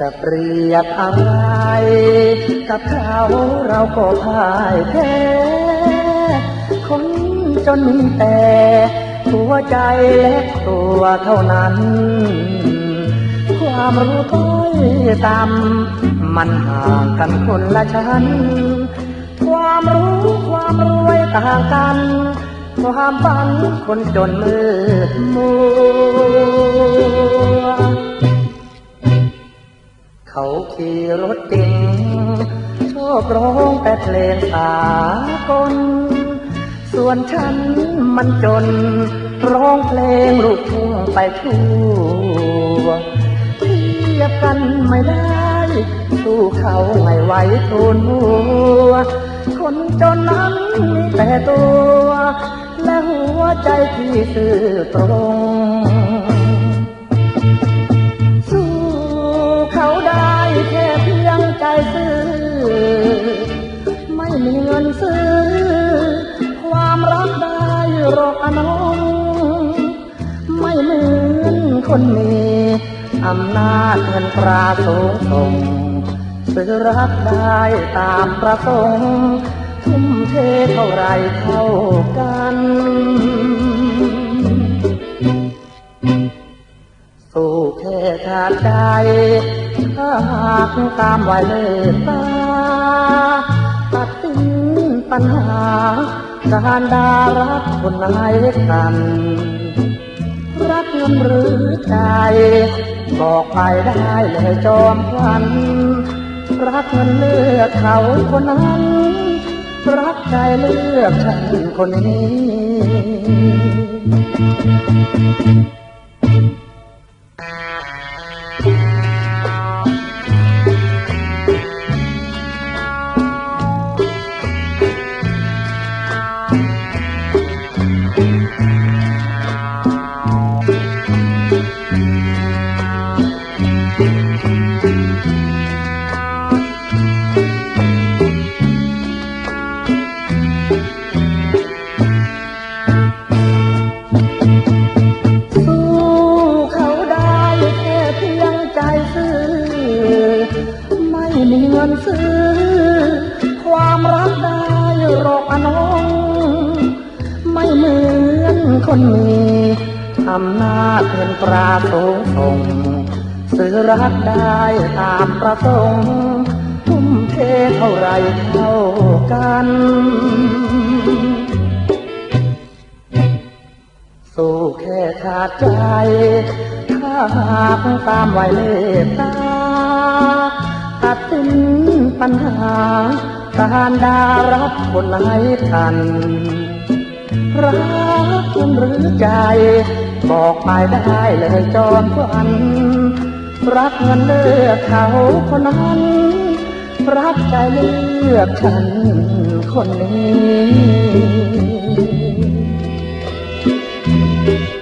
จะเปรียบอะไรกับเขาเราก็พ่ายแพ้คนจนมีแต่หัวใจและตัวเท่านั้น ความรู้ต้อยต่ำมันห่างกันคนละชั้น ความรู้ความรวยต่างกัน ความฝันคนจนมืดมัว ขี่รถเก๋งชอบร้องแต่เพลงสากลส่วนฉันมันจน ร้องเพลงลูกทุ่งไปทั่วเทียบกันไม่ได้สู้เขาไม่ไหวทูนหัว คนจนนั้นมีแต่ตัว และหัวใจที่ซื่อตรง คนมีอำนาจเงินตราสูงส่งซื้อรักได้ตามประสงค์ทุ่มเทเท่าไรเท่ากัน สู้แค่ขาดใจถ้าหากตามไว้เลยตาตัดสินปัญหา การดารักคนไหนกัน รักเงินหรือใจ บอกไปได้เลยจอมควัน รักเงินเลือกเขาคนนั้น รักใจเลือกฉันคนนี้สู้เค่เพียงใจซื่อไม่มีเงินซื้อความรักได้หรอกอะน้องไม่เหมือนคนมีอำนาจเงินตราสูงส่ง ซื้อรักได้ตามประสงค์ทุ่มเทเท่าไรเท่ากัน สู้แค่ขาดใจ ถ้าหากตามไวเมตตาตัดสินปัญหา การดารับคนไหนทัน รักคุณหรือใจ บอกไปได้เลยจอมควัน รักเงินเลือกเขาคนนั้น รักใจเลือกฉันคนนี้